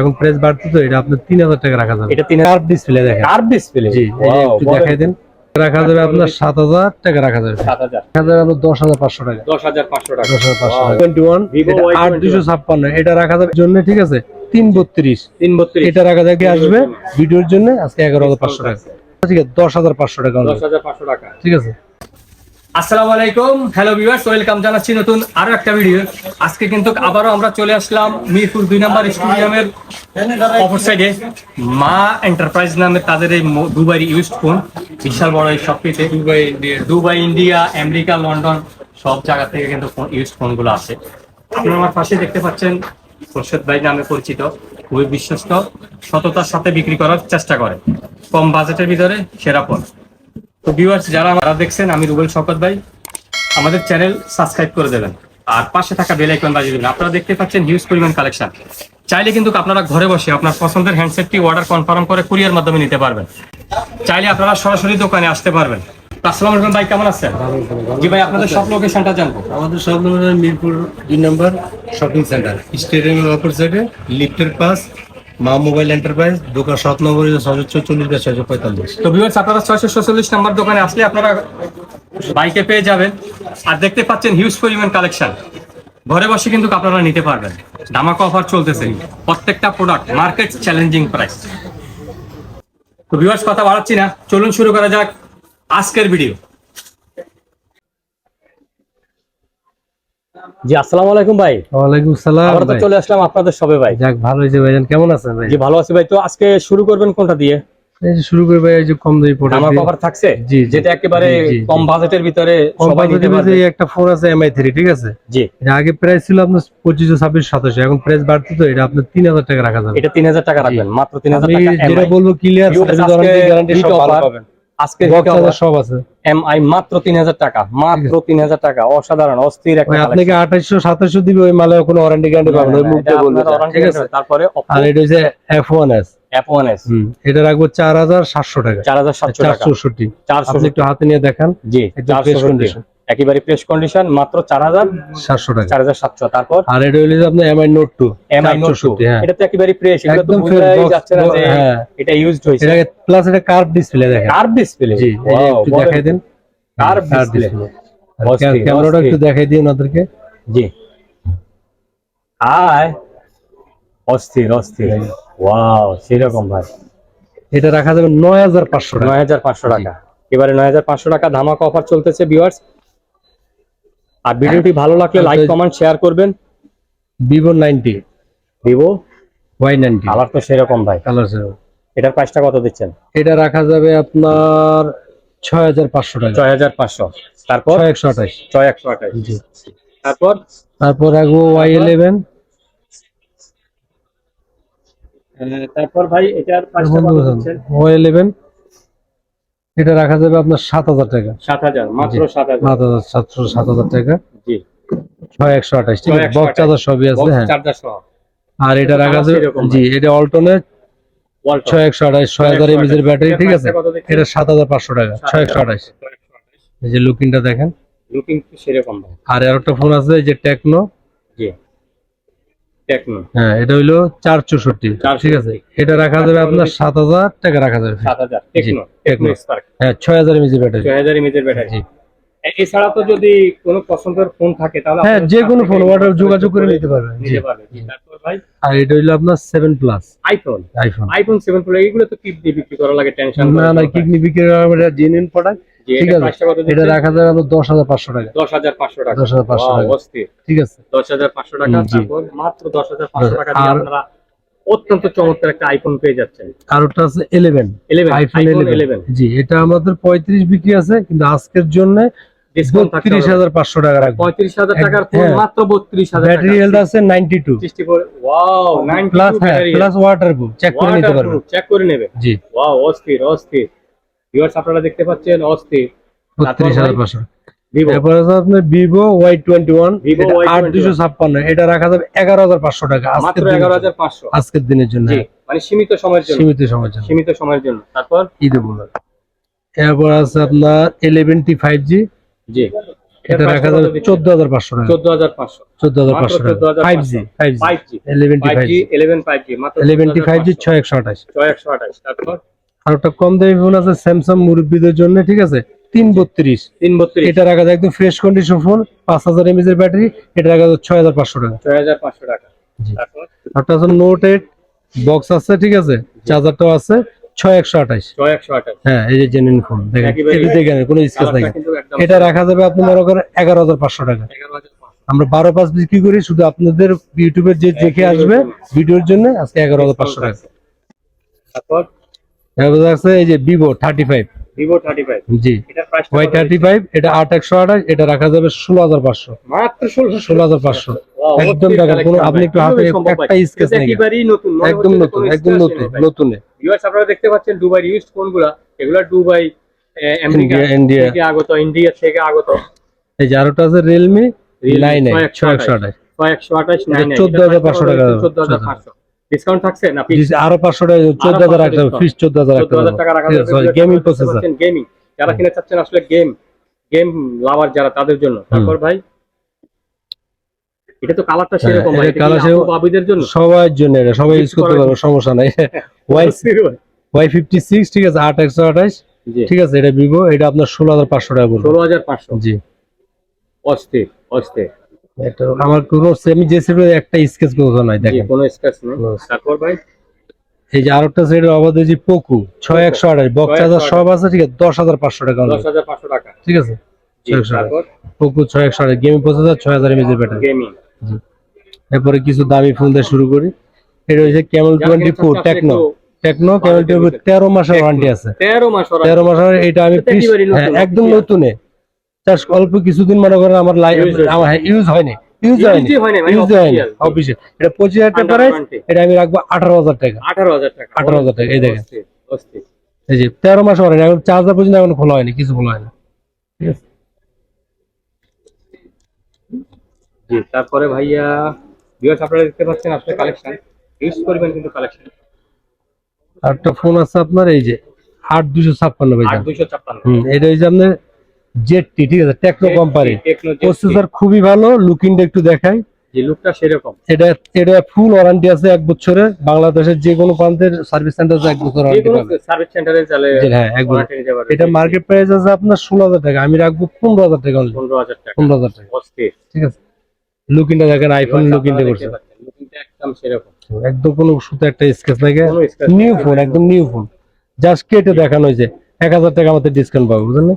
এখন প্রাইস বাড়তে তো এটা আপনার তিন হাজার টাকা রাখা যাবে। এটা তিন কার্ভ ডিসপ্লে দেখেন। কার্ভ ডিসপ্লে জি একটু দেখাই দেন। রাখা যাবে আপনার সাত হাজার টাকা রাখা যাবে। সাত হাজার। আপনার দশ হাজার পাঁচশো টাকা। দশ হাজার পাঁচশো টাকা। দশ হাজার পাঁচশো Wow. Twenty one Vivo Y আট দুশো ছাপ্পান্ন। এটা রাখা যাবে জন্য ঠিক আছে? তিন বত্রিশ। তিন বত্রিশ। এটা রাখা যাবে আসবে? ভিডিওর জন্য আজকে এগারো হাজার পাঁচশো টাকা। ঠিক আছে দশ হাজার পাঁচশো টাকা দশ হাজার পাঁচশো টাকা। ঠিক আছে? আসসালামু আলাইকুম। হ্যালো ভিউয়ার্স ওয়েলকাম জানাচ্ছি নতুন আরও একটা ভিডিও আজকে কিন্তু আবারও আমরা চলে আসলাম মিরপুর দুই নম্বর স্টেডিয়ামের অপর সাইডে মা এন্টারপ্রাইজ নামে তাদের এই দুবাই ইউজড ফোন বিশাল বড় এই শপটিতে Dubai Dubai India, America, London, সব জায়গা থেকে কিন্তু ইউজড ফোনগুলো আসে। আপনারা আমার পাশে দেখতে পাচ্ছেন খোরশেদ ভাই নামে পরিচিত। খুবই বিশ্বস্ত। সততার সাথে বিক্রি করার চেষ্টা করে। কম বাজেটের ভিতরে সেরা ফোন তো ভিউয়ার্স যারা আমরা দেখছেন আমি রুবেল শকত ভাই। আমাদের চ্যানেল সাবস্ক্রাইব করে দেবেন। আর পাশে থাকা বেল আইকন বাজিয়ে দেবেন। আপনারা দেখতে পাচ্ছেন হিউজ পরিমাণ কালেকশন চাইলে কিন্তু আপনারা ঘরে বসে আপনার পছন্দের হ্যান্ডসেটটি অর্ডার কনফার্ম করে কুরিয়ার মাধ্যমে নিতে পারবেন। চাইলে আপনারা সরাসরি দোকানে আসতে পারবেন। আসসালামু আলাইকুম ভাই কেমন আছেন? জি ভাই আপনাদের সব লোকেশনটা জানব। আমাদের সব নম্বর মিরপুর দুই নম্বর শপিং সেন্টার স্টেডিয়ামের অপর সাইডে লিফটের পাস মা মোবাইল এন্টারপ্রাইজ, দোকান সাত নম্বর ছয়শো চল্লিশ বা ছয়শো পঁয়তাল্লিশ। তো ভিউয়ার্স আপনারা ছয়শো ছচল্লিশ নাম্বার দোকানে আসলে আপনারা বাইকে পেয়ে যাবেন। আর দেখতে পাচ্ছেন হিউজ পরিমাণ কালেকশন ঘরে বসে কিন্তু আপনারা নিতে পারবেন। ধামাকা অফার চলতেছে। প্রত্যেকটা প্রোডাক্ট মার্কেট চ্যালেঞ্জিং প্রাইস তো ভিউয়ার্স কথা বাড়াচ্ছি না। চলুন শুরু করা যাক আজকের ভিডিও জি আসসালামু আলাইকুম ভাই। ওয়ালাইকুম সালাম আমরা তো চলে আসলাম আপনাদের সবে ভাই। যাক ভালো হয়েছে ভাইজান কেমন আছেন ভাই? জি ভালো আছি ভাই। তো আজকে শুরু করবেন কোনটা দিয়ে? এই যে শুরু করে ভাই এই যে কম দামি প্রোডাক্ট ধামাকা অফার থাকছে? জি। যেটা একেবারে। কম বাজেটের ভিতরে সবাই নিতে পারবে। একটা ফোন আছে এমআই থ্রি ঠিক আছে? জি। এটা আগে প্রাইস ছিল আপনার পঁচিশশো ছাব্বিশ সাতাশো এখন প্রাইস বাড়তে তো এটা আপনার তিন হাজার টাকা রাখা যাবে। এটা তিন হাজার টাকা রাখবেন মাত্র তিন হাজার আমি টাকা। যেটা বলব ক্লিয়ার আজকে গ্যারান্টি সব পাবেন। আজকে সব আছে। এমআই মাত্র তিন হাজার টাকা মাত্র তিন হাজার টাকা। অসাধারণ অস্থির একটা আপনাকে collection। আঠাইশো সাতাশো দিবে ওই মালে কোনো ওয়ারেন্টি গ্যারান্টি পাবেন ওই মুখ দিয়ে বলবে আপনার যা, warranty ঠিক আছে। তারপরে আর এটা হচ্ছে F one S app one S এটা রাখব চার হাজার সাতশো টাকা। চার হাজার সাতশো টাকা। চারশো ষষ্ঠী চারশো আপনি একটু হাতে নিয়ে দেখান। জি একদম চারশো fresh condition। একেবারে ফ্রেশ কন্ডিশন মাত্র চার হাজার সাতশো টাকা। চার হাজার সাতশো। তারপর আর এটা হইলে আপনার MI note two MI note two হ্যাঁ। এটা তো একেবারে ফ্রেশ এটা তো বোঝাই যাচ্ছে না যে হ্যাঁ। এটা ইউজড হয়েছে। এটা প্লাস এটা কার্ভ ডিসপ্লে দেখেন। কার্ভ ডিসপ্লে জি একটু দেখাই দেন। আর অস্থির, ক্যামেরাটা একটু দেখাই দিন ওদেরকে। জি। হাই অস্থির অস্থির। ওয়াও সেরকম ভাই। এটা রাখা যাবে নয় হাজার পাঁচশো টাকা। নয় হাজার পাঁচশো টাকা। এবারে নয় হাজার পাঁচশো টাকা ধামাকা অফার চলতেছে ভিউয়ার্স আর ভিডিওটি ভালো লাগলে লাইক কমেন্ট শেয়ার করবেন। Vivo ninety Vivo Y ninety colour তো সেরকম ভাই। কালার এটার প্রাইসটা কত দিচ্ছেন? এটা রাখা যাবে আপনার ছয় হাজার পাঁচশো টাকা। ছয় হাজার পাঁচশো। তারপর? ছয় একশো আঠাশ। ছয় একশো আঠাশ। জি। তারপর? তারপর রাখব ওয়াই ইলেভেন তারপর ভাই এটার প্রাইসটা কত দিচ্ছেন? ওয়াই ইলেভেন এটা রাখা যাবে আপনার সাত হাজার টাকা। সাত হাজার মাত্র সাত হাজার। সাত হাজার সাতশো সাত হাজার টাকা। জি। ছয় একশো আঠাশ ঠিক আছে? 6128 বক্স চার্জার সবই আছে হ্যাঁ। আর এটা রাখা যাবে জি এটা অল্টনের ছয় একশো আঠাশ ছয় হাজার এমএজ এর ব্যাটারি ঠিক আছে? এটা সাত হাজার পাঁচশো টাকা ছয় একশো আঠাশ। এই যে লুকিংটা দেখেন। লুকিং সেরকম আর আর একটা ফোন আছে এই যে টেকনো টেকনো। হ্যাঁ এটা হইল চার চৌষট্টি ঠিক আছে? এটা রাখা যাবে আপনার সাত হাজার টাকা রাখা যাবে সাত হাজার টেকনো টেকনো। হ্যাঁ ছয় হাজার এমএজ এর ব্যাটারি। ছয় হাজার ইমেজের ব্যাটারি। এছাড়া তো যদি কোনো পছন্দের ফোন থাকে তাহলে হ্যাঁ যে কোনো ফোন অর্ডার যোগাযোগ করে নিতে পারবেন। নিতে পারবেন। তারপর ভাই? আর এটা হইল আপনার seven plus iPhone iPhone iPhone seven pro এইগুলো তো দিয়ে বিক্রি করা লাগে টেনশন না না কিডনি বিক্রি এটা জেনুইন প্রোডাক্ট ঠিক আছে? এটা রাখা যাবে আপনার দশ হাজার পাঁচশো টাকা। দশ হাজার পাঁচশো টাকা। 10,500 Wow, টাকা। ঠিক আছে? দশ হাজার পাঁচশো টাকা মাত্র দশ হাজার পাঁচশো টাকা আপনারা অত্যন্ত চমৎকার একটা আইফোন পেয়ে যাচ্ছেন। আর ওটা আছে আইফোন জি এটা আমাদের বিক্রি আছে কিন্তু আজকের জন্য ডিসকাউন্ট টাকা রাখব। পঁয়ত্রিশ হাজার টাকার ফোন হ্যাঁ। মাত্র বত্রিশ হাজার ব্যাটারি হেলথ আছে ওয়াও প্লাস চেক করে নিতে পারবেন। চেক করে নেবে। জি। ওয়াও অস্থির অস্থির। ভিউয়ার্স আপনারা দেখতে পাচ্ছেন অস্থির। বত্রিশ হাজার পাঁচশো। আপনার Vivo Y twenty one Vivo আট দুশো ছাপ্পান্ন। এটা রাখা যাবে এগারো হাজার পাঁচশো টাকা মাত্র এগারো হাজার পাঁচশো। আজকের দিনের জন্য হ্যাঁ, মানে সীমিত সময়ের জন্য। সীমিত সময়ের জন্য। সীমিত সময়ের জন্য। তারপর? ঈদে বলে এরপর আছে আপনার ইলেভেন টি ফাইভ জি জি। এটা রাখা যাবে চোদ্দ হাজার পাঁচশো টাকা। চোদ্দ হাজার পাঁচশো। চোদ্দ হাজার পাঁচশো টাকা। Five G five G five G eleven T five five G eleven five G eleven T five G ছয় একশো আঠাশ। ছয় একশো আঠাশ। তারপর? আর একটা কম দামি ফোন আছে স্যামসাং মুরব্বীদের জন্য ঠিক আছে? তিন বত্রিশ তিন বত্রিশ এটা রাখা যায় একদম ফ্রেশ কন্ডিশন ফোন পাঁচ হাজার এমএজ এর ব্যাটারি এটা রাখা যায় ছয় হাজার পাঁচশো টাকা। ছয় হাজার পাঁচশো টাকা। একটা আছে নোট এইট বক্স আছে ঠিক আছে? চার্জারটাও আছে ছয় একশো আঠাশ। ছয় একশো আঠাশ। হ্যাঁ এই যে জেনুইন ফোন দেখেন দেখেন কোনো স্কেচ নাই। এটা রাখা যাবে আপনি মনে করেন এগারো হাজার পাঁচশো টাকা। আমরা বারো পাঁচ বিক্রি করি শুধু আপনাদের ইউটিউবের যে দেখে আসবে ভিডিওর জন্য আজকে এগারো হাজার পাঁচশো টাকা। তারপর? আছে এই যে Vivo thirty five Vivo thirty five G এটার প্রাইস ওয়াই থার্টি ফাইভ এটা আট একশো আঠাশ এটা রাখা যাবে ষোলো হাজার পাঁচশো। মাত্র ষোলোশো ষোলো হাজার পাঁচশো। একদম কোনো আপনি একটু হাতে একটা স্কেচ নেই একদম নতুন একদম নতুন ভিউয়ার্স আপনারা দেখতে পাচ্ছেন দুবাই ইউজড ফোনগুলা এগুলা দুবাই আমেরিকা ইন্ডিয়া-। থেকে আগত ইন্ডিয়া থেকে আগত। এই যে আরোটা আছে রিয়েলমি নাইন ছয় একশো একশো আঠাশ। ছয় একশো আঠাশ এটা 14,500 টাকা। চোদ্দ হাজার পাঁচশো। ডিসকাউন্ট থাকছে না আরও পাঁচশো টাকা চোদ্দ হাজার রাখতে হবে রাখতে চোদ্দ হাজার টাকা রাখা হবে গেমিং প্রসেসর গেমিং যারা কিনে চাচ্ছেন আসলে গেম গেম লাভার যারা তাদের জন্য। তারপর ভাই এটা তো কালারটা সেরকম হ্যাঁ, সেরকম- বাবিদের জন্য? সবার জন্য এটা সবাই ইউজ করতে পারবে সমস্যা নাই। ওয়াই ওয়াই ফিফটি সিক্স ঠিক আছে আট একশো আঠাশ। জি। ঠিক আছে এটা ভিভো এটা আপনার ষোলো হাজার পাঁচশো টাকা ষোলো হাজার পাঁচশো। জি। অস্থির অস্থির। আমার কোনো যে একটা স্কেচ কোথাও নাই দেখেন। কোনো স্ক্র্যাচ নেই. তারপর ভাই? এই যে আরেকটা সেট অবাধে যে পোকু ছয় একশো আঠাশ বক্স চার্জার সব আছে ঠিক আছে দশ হাজার পাঁচশো টাকা দশ হাজার পাঁচশো টাকা। ঠিক আছে? পোকো ছয় একশো আঠাশ গেমিং প্রসেসর ছয় হাজার এমএজ ব্যাটারি গেমিং এরপরে কিছু দামি ফোন দিয়ে শুরু করি। এটা হচ্ছে Camel twenty four Tecno Tecno Camel twenty তেরো মাসের ওয়ারেন্টি আছে। তেরো মাস তেরো মাসের এটা আমি হ্যাঁ, একদম নতুনে। চাষ অল্প কিছুদিন মনে করেন আমার লাইফ আমার ইউজ হয়নি। ইউজ হয়নি। Use-ই হয়নি, ইউজ হয়নি official। এটা পঁচিশ হাজার টাকা প্রাইস এটা আমি রাখব আঠারো হাজার টাকা। আঠারো হাজার টাকা। 18,000 টাকা, এই দেখেন। অস্থির, অস্থির। এই যে তেরো মাস ওয়ারেন্টি এখন চার্জার পর্যন্ত এখন খোলা হয়নি কিছু খোলা হয়নি। ঠিক আছে? তারপরে ভাইয়া ভিউয়ার্স আপনারা দেখতে পাচ্ছেন আসলে কালেকশন ইউজ করবেন কিন্তু কালেকশন আর একটা ফোন আছে আপনার এই যে আট দুশো ছাপ্পান্ন ভাই আট দুইশো ছাপ্পান্ন। এটা হচ্ছে আপনার জেডটি ঠিক আছে? Techno company. প্রসেসর খুবই ভালো লুকিংটা একটু দেখাই। যে লুকটা সেরকম। এটা এটা ফুল ওয়ারেন্টি আছে এক বছরের বাংলাদেশের যে কোনো প্রান্তের সার্ভিস সেন্টার এক বছর যে ওয়ারেন্টি কোনো পাবে। সার্ভিস সেন্টারে চলে হ্যাঁ এক বছর। warranty নিতে পারবে। এটা মার্কেট প্রাইস আছে আপনার ষোলো হাজার টাকা। আমি রাখব পনেরো হাজার টাকা পনেরো হাজার টাকা। পনেরো হাজার টাকা। ঠিক আছে? লুকিংটা দেখেন আইফোন লুকিংটা করছে। একদম সেরকম। একদম কোনো সুতো একটা স্কেচ লাগে নিউ ফোন একদম নিউ ফোন জাস্ট কেটে দেখানো হয়েছে। এক হাজার টাকা আমাদের ডিসকাউন্ট পাবো বুঝলেন?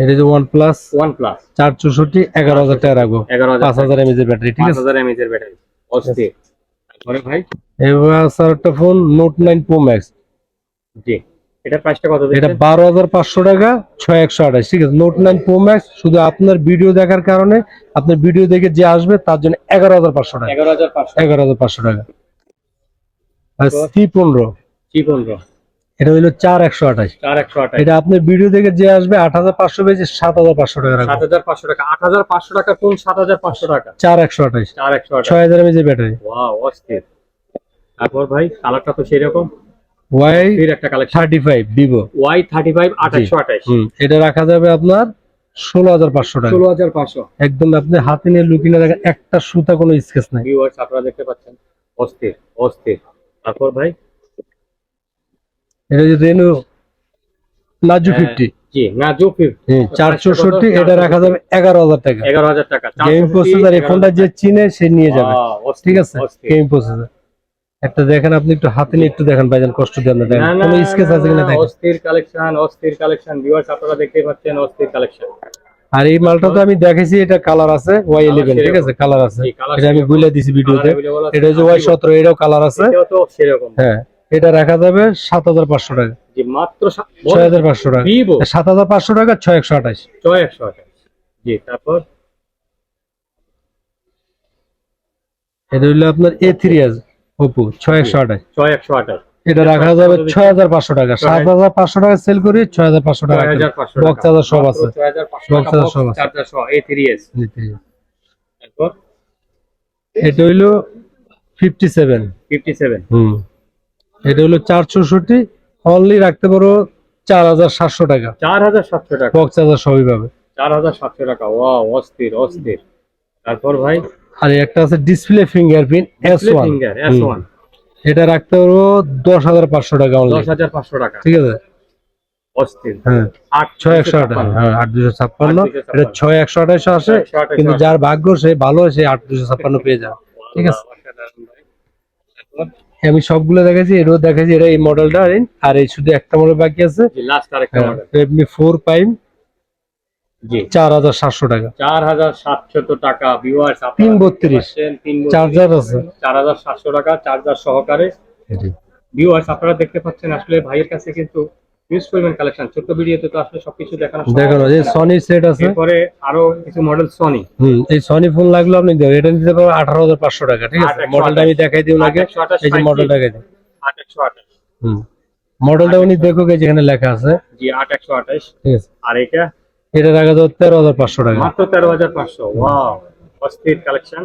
এটা যে ওয়ান প্লাস ওয়ান প্লাস চার চৌষট্টি এগারো হাজার টাকা রাখব। এগারো হাজার পাঁচ হাজার এমএজ এর ব্যাটারি ঠিক পাঁচ আছে? হাজার এমএজ এর ব্যাটারি। অস্থির। তারপরে ভাই? এবার স্যার একটা phone note nine pro max G. এটা প্রাইসটা কত এটা বারো হাজার পাঁচশো টাকা ছয় একশো আঠাশ ঠিক আছে? নোট নাইন প্রো ম্যাক্স শুধু আপনার ভিডিও দেখার কারণে আপনার ভিডিও দেখে যে আসবে তার জন্য এগারো হাজার পাঁচশো টাকা। এগারো হাজার পাঁচশো। এগারো হাজার পাঁচশো টাকা। আর সি পনেরো। জি পনেরো। এটা হইল চার একশো আঠাশ। এটা আপনার ভিডিও দেখে যে আসবে আট হাজার পাঁচশো পেয়েছে সাত হাজার পাঁচশো টাকা সাত হাজার পাঁচশো টাকা। আট হাজার পাঁচশো টাকা কোন সাত হাজার পাঁচশো টাকা? চার একশো আঠাশ। চার একশো ছয় হাজার এমএজ ব্যাটারি। অস্থির। তারপর ভাই কালারটা তো সেরকম। ওয়াই ফির একটা collection thirty five Vivo Y thirty five আঠাশশো আঠাশ। এটা রাখা যাবে আপনার ষোলো হাজার পাঁচশো টাকা। ষোলো হাজার পাঁচশো। একদম আপনি হাতে নিয়ে লুকিয়ে দেখেন একটা সুতা কোনো স্কেচ নাই। ভিউয়ার্স আপনারা দেখতে পাচ্ছেন। অস্থির অস্থির। তারপর ভাই এটা যে রেনু নাজু ফিফটি জি না ফিফটি চার চৌষট্টি এটা রাখা যাবে এগারো হাজার টাকা। এগারো হাজার টাকা গেম প্রসেসর এই ফোনটা যে চিনে সে নিয়ে যাবে। ঠিক আছে? গেম প্রসেসর একটা দেখেন আপনি একটু হাতে নিয়ে একটু দেখেন ভাইজান কষ্ট দিয়ে আপনি দেখেন। কোনো স্কেচ আছে কিনা দেখেন। অস্থির কালেকশন অস্থির কালেকশন ভিউয়ার্স আপনারা দেখতেই পাচ্ছেন অস্থির কালেকশন আর এই মালটা তো আমি দেখেছি এটা কালার আছে ওয়াই ইলেভেন ঠিক আছে? কালার আছে। এটা আমি। বুঝলে দিছি ভিডিওতে। এটা হচ্ছে ওয়াই সতেরো এটাও কালার আছে। সেরকম। হ্যাঁ। এটা রাখা যাবে সাত হাজার পাঁচশো টাকা। মাত্র ছয় হাজার পাঁচশো টাকা। সাত হাজার পাঁচশো টাকা ছয় একশো আঠাশ। ছয় একশো আঠাশ। জি তারপর? এটা হইল আপনার এ থ্রি এস ওপো ছয় একশো আঠাশ। ছয় একশো আঠাশ। এটা রাখা যাবে ছয় হাজার পাঁচশো টাকা। সাত হাজার পাঁচশো টাকা সেল করি ছয় হাজার পাঁচশো টাকা বক্স চার্জার সব আছে। Box টাকা সব আছে। এটা হইল ফিফটি সেভেন ফিফটি সেভেন হুম। এটা হলো চার চৌষট্টি অনলি রাখতে পারো চার হাজার সাতশো টাকা। চার হাজার সাতশো টাকা। বক্স চার্জার সবই পাবে। চার হাজার সাতশো টাকা। ওয়া অস্থির অস্থির। তারপর ভাই? আর একটা আছে display fingerprint S one S one এটা রাখতে পারব দশ হাজার পাঁচশো টাকা দশ হাজার পাঁচশো টাকা। ঠিক আছে? হ্যাঁ। হ্যাঁ কিন্তু যার ভাগ্য সে ভালো সে আট দুশো ছাপ্পান্ন পেয়ে যাবে। ঠিক আছে? আমি সবগুলো দেখাচ্ছি এরও দেখাচ্ছি এটা এই মডেলটা আর এই শুধু একটা মডেল বাকি আছে। লাস্ট আরেকটা model Redmi four prime G. চার হাজার সাতশো টাকা। চার হাজার সাতশত টাকা ভিউয়ার্স তিন বত্রিশ। চার্জার আছে। চার হাজার সাতশো টাকা চার্জার সহকারে। ভিউয়ার্স আপনারা দেখতে পাচ্ছেন আসলে ভাইয়ের কাছে কিন্তু ইউজ পরিমাণ কালেকশন ছোট্ট ভিডিওতে তো আসলে সবকিছু দেখানো দেখানো যে সনি সেট আছে। এরপরে আরও কিছু মডেল সনি হুম এই সনি ফোন লাগল আপনি এটা নিতে পারবেন আঠারো হাজার পাঁচশো টাকা ঠিক আছে? 828 মডেলটা আমি দেখাই দিই 828 এই যে 5G মডেল দেখাই দিই। আট একশো আঠাশ। হুম মডেলটা উনি দেখো যেখানে লেখা আছে। জি আট একশো আঠাশ। ঠিক আছে। আর এটা? এটা রাখা হাজার পাঁচশো টাকা। মাত্র তেরো হাজার পাঁচশো। ওয়াও অস্থির কালেকশন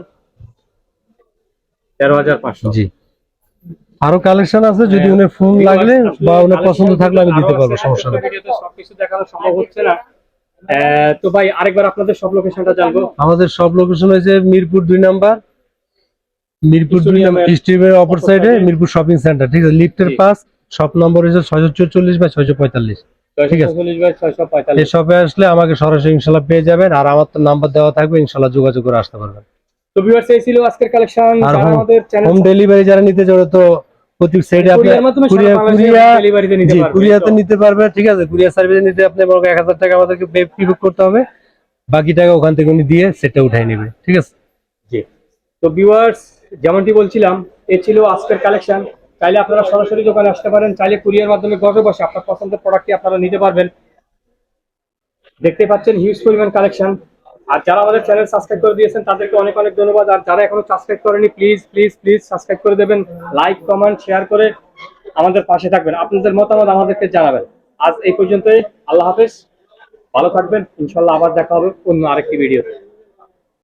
তেরো হাজার পাঁচশো। জি। আরও কালেকশন আছে যদি উনি ফোন লাগলে বা উনি পছন্দ থাকলে আমি দিতে পারব সমস্যা নেই। সবকিছু দেখানো সম্ভব হচ্ছে না। তো ভাই আরেকবার আপনাদের সব লোকেশনটা জানব। আমাদের সব লোকেশন হয়েছে মিরপুর দুই নাম্বার মিরপুর দুই নাম্বার স্টেডিয়ামের অপর সাইডে মিরপুর শপিং সেন্টার ঠিক আছে? লিফটের। পাস শপ নম্বর হয়েছে ছয়শো চল্লিশ বা ছয়শো পঁয়তাল্লিশ ঠিক আছে। এই শপে আসলে আমাকে সরাসরি ইনশাল্লাহ পেয়ে যাবেন আর আমার তো নাম্বার দেওয়া থাকবে ইনশাল্লাহ যোগাযোগ করে আসতে পারবেন। তো ভিউয়ার্স এই ছিল আজকের কালেকশন যারা আমাদের চ্যানেল হোম ডেলিভারি যারা নিতে চায় তো প্রতি সাইডে আপনি কুরিয়ার ডেলিভারিতে নিতে পারবেন কুরিয়াতে নিতে পারবে ঠিক আছে? কুরিয়ার সার্ভিসে নিতে আপনি বড় এক হাজার টাকা আমাদেরকে পে করতে হবে। বাকি টাকা ওখান থেকে উনি দিয়ে সেটা উঠাই নেবে ঠিক আছে? জি। তো ভিউয়ার্স যেমনটি বলছিলাম এ ছিল আজকের কালেকশন চাইলে আপনারা সরাসরি দোকানে আসতে পারেন চাইলে কুরিয়ার মাধ্যমে ঘরে বসে আপনার পছন্দের প্রোডাক্টটি আপনারা নিতে পারবেন। দেখতে পাচ্ছেন হিউজ পরিমাণ কালেকশন আর যারা আমাদের চ্যানেল সাবস্ক্রাইব করে দিয়েছেন, তাদেরকে অনেক অনেক ধন্যবাদ। আর যারা এখনও সাবস্ক্রাইব করেনি প্লিজ প্লিজ প্লিজ সাবস্ক্রাইব করে দেবেন। লাইক কমেন্ট শেয়ার করে আমাদের পাশে থাকবেন। আপনাদের মতামত আমাদেরকে জানাবেন। আজ এই পর্যন্তই। আল্লাহ হাফেজ। ভালো থাকবেন। ইনশাল্লাহ আবার দেখা হবে অন্য আরেকটি ভিডিও